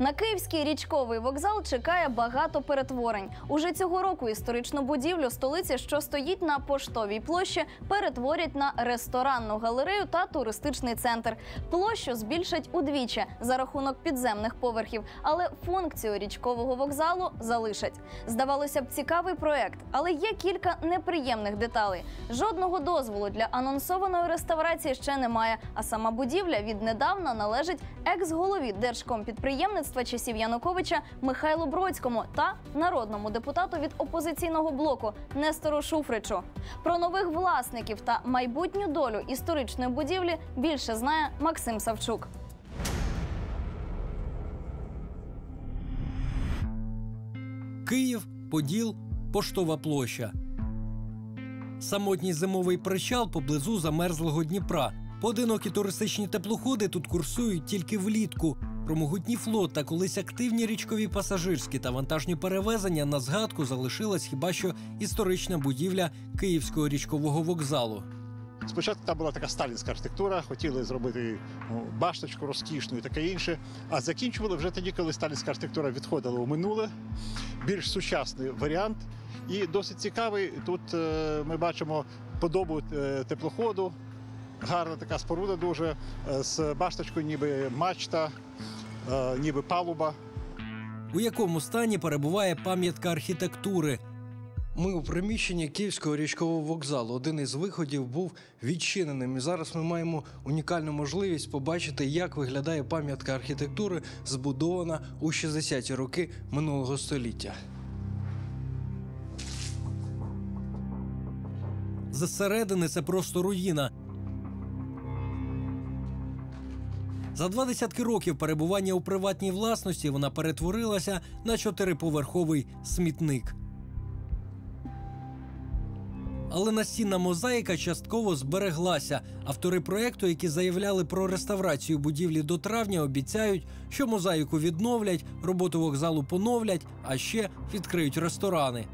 На київський річковий вокзал чекає багато перетворень. Уже цього року історичну будівлю столиці, що стоїть на поштовій площі, перетворять на ресторанну галерею та туристичний центр. Площу збільшать удвічі за рахунок підземних поверхів, але функцію річкового вокзалу залишать. Здавалося б, цікавий проект, але є кілька неприємних деталей. Жодного дозволу для анонсованої реставрації ще немає. А сама будівля віднедавна належить екс-голові держкомпідприємництва часів Януковича Михайлу Бродському та народному депутату від опозиційного блоку Нестору Шуфричу. Про нових власників та майбутню долю історичної будівлі більше знає Максим Савчук. Київ, Поділ, Поштова площа. Самотній зимовий причал поблизу замерзлого Дніпра. Поодинокі туристичні теплоходи тут курсують тільки влітку. Про могутній флот та колись активні річкові пасажирські та вантажні перевезення на згадку залишилась хіба що історична будівля Київського річкового вокзалу. Спочатку там була така сталінська архітектура, хотіли зробити ну, башточку розкішну і таке інше. А закінчували вже тоді, коли сталінська архітектура відходила у минуле, більш сучасний варіант. І досить цікавий. Тут е, ми бачимо подобу е, теплоходу. Гарна така споруда дуже е, з башточкою, ніби мачта, е, ніби палуба. у якому стані перебуває пам'ятка архітектури. Ми у приміщенні Київського річкового вокзалу. Один із виходів був відчиненим. І зараз ми маємо унікальну можливість побачити, як виглядає пам'ятка архітектури, збудована у 60-ті роки минулого століття. Зсередини це просто руїна. За два десятки років перебування у приватній власності вона перетворилася на чотириповерховий смітник. Але настінна мозаїка частково збереглася. Автори проекту, які заявляли про реставрацію будівлі до травня, обіцяють, що мозаїку відновлять, роботу вокзалу поновлять, а ще відкриють ресторани.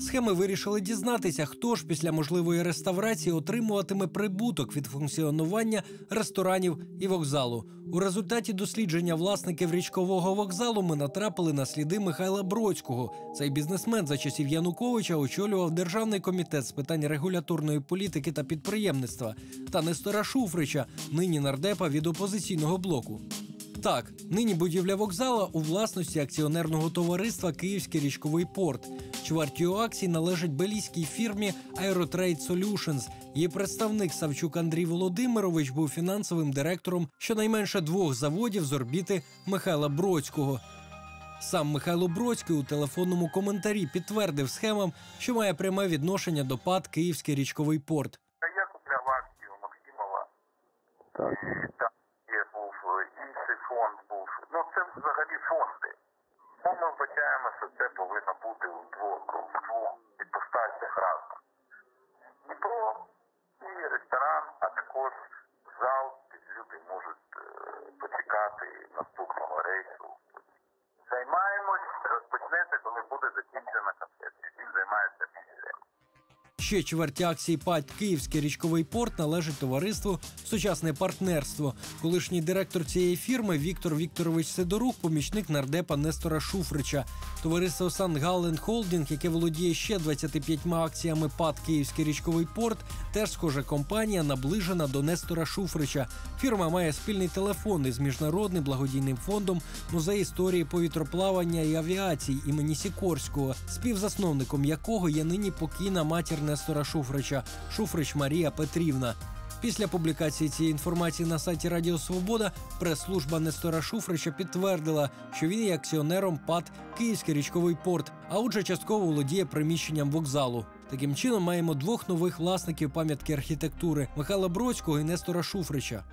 Схеми вирішили дізнатися, хто ж після можливої реставрації отримуватиме прибуток від функціонування ресторанів і вокзалу. У результаті дослідження власників річкового вокзалу ми натрапили на сліди Михайла Бродського. Цей бізнесмен за часів Януковича очолював державний комітет з питань регуляторної політики та підприємництва та Нестора Шуфрича, нині нардепа від опозиційного блоку. Так, нині будівля вокзала у власності акціонерного товариства Київський річковий порт. Чвертю акцій належить белійській фірмі Aerotrade Solutions. Її представник Савчук Андрій Володимирович був фінансовим директором щонайменше двох заводів з орбіти Михайла Бродського. Сам Михайло Бродський у телефонному коментарі підтвердив схемам, що має пряме відношення до ПАД Київський річковий порт. Я купляв акцію Максимова. І е, інший фонд був. Ну це взагалі фонди. Бо ми вбачаємо, що це повинно бути у двох в двох іпостасях разом. Дніпро і ресторан, а також зал, люди можуть е, почекати наступного рейсу. Ще чверть акцій ПАД Київський річковий порт належить товариству Сучасне партнерство. Колишній директор цієї фірми Віктор Вікторович Сидорук, помічник нардепа Нестора Шуфрича. Товариство Сангален Холдінг, яке володіє ще 25 акціями ПАД Київський річковий порт, теж схожа компанія наближена до Нестора Шуфрича. Фірма має спільний телефон із міжнародним благодійним фондом музей історії повітроплавання і авіації імені Сікорського, співзасновником якого є нині покійна матір Нестора Шуфрича Шуфрич Марія Петрівна. Після публікації цієї інформації на сайті Радіо Свобода прес-служба Нестора Шуфрича підтвердила, що він є акціонером ПАД Київський річковий порт, а отже, частково володіє приміщенням вокзалу. Таким чином маємо двох нових власників пам'ятки архітектури Михайла Бродського і Нестора Шуфрича.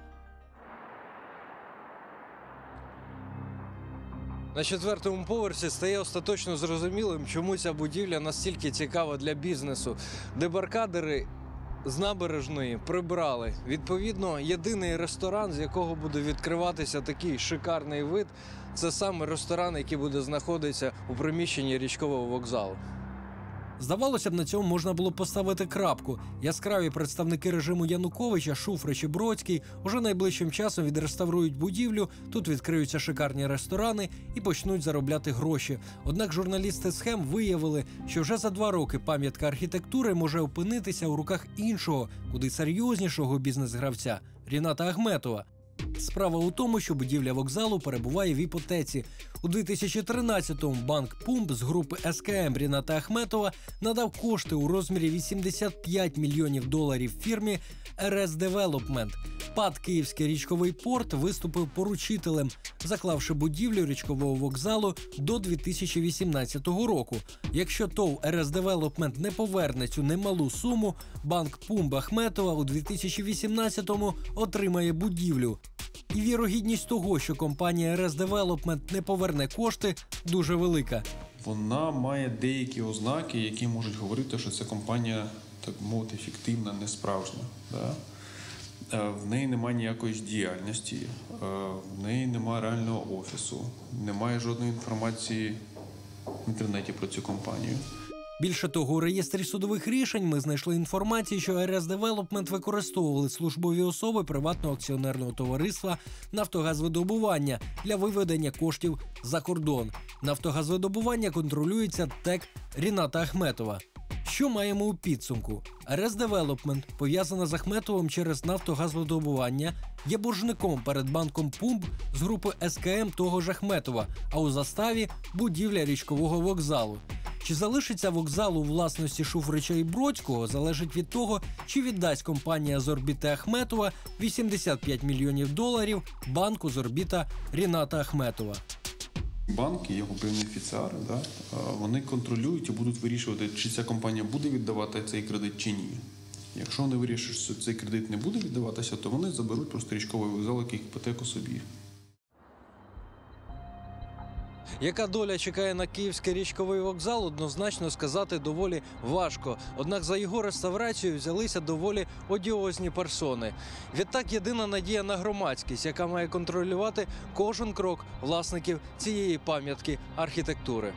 На четвертому поверсі стає остаточно зрозумілим, чому ця будівля настільки цікава для бізнесу. Дебаркадери з набережної прибрали. Відповідно, єдиний ресторан, з якого буде відкриватися такий шикарний вид, це саме ресторан, який буде знаходитися у приміщенні річкового вокзалу. Здавалося б, на цьому можна було поставити крапку. Яскраві представники режиму Януковича, Шуфрич і Бродський уже найближчим часом відреставрують будівлю. Тут відкриються шикарні ресторани і почнуть заробляти гроші. Однак журналісти схем виявили, що вже за два роки пам'ятка архітектури може опинитися у руках іншого, куди серйознішого бізнес-гравця Ріната Ахметова. Справа у тому, що будівля вокзалу перебуває в іпотеці. У 2013-му банк Пумп з групи СКМ Ріната Ахметова надав кошти у розмірі 85 мільйонів доларів фірмі РС Девелопмент. ПАД Київський річковий порт виступив поручителем, заклавши будівлю річкового вокзалу до 2018 року. Якщо ТОВ РС Девелопмент не поверне цю немалу суму, банк Пумп Ахметова у 2018-му отримає будівлю. І вірогідність того, що компанія РС Development не поверне кошти, дуже велика. Вона має деякі ознаки, які можуть говорити, що ця компанія, так мовити, фіктивна, не справжня. Да? Е, В неї немає ніякої діяльності, е, в неї немає реального офісу, немає жодної інформації в інтернеті про цю компанію. Більше того, у реєстрі судових рішень ми знайшли інформацію, що РС Development використовували службові особи приватного акціонерного товариства Нафтогазвидобування для виведення коштів за кордон. Нафтогазвидобування контролюється ТЕК Ріната Ахметова. Що маємо у підсумку? РС Development, пов'язана з Ахметовим через нафтогазвидобування, є боржником перед банком Пумп з групи СКМ того ж Ахметова, а у заставі будівля річкового вокзалу. Чи залишиться вокзал у власності Шуфрича і Бродського, залежить від того, чи віддасть компанія з орбіти Ахметова 85 мільйонів доларів банку з орбіта Ріната Ахметова. Банки, його бенефіціари, да, вони контролюють і будуть вирішувати, чи ця компанія буде віддавати цей кредит чи ні. Якщо вони вирішать, що цей кредит не буде віддаватися, то вони заберуть просто річковий вокзал як іпотеку собі. Яка доля чекає на київський річковий вокзал, однозначно сказати доволі важко. Однак за його реставрацію взялися доволі одіозні персони. Відтак єдина надія на громадськість, яка має контролювати кожен крок власників цієї пам'ятки архітектури.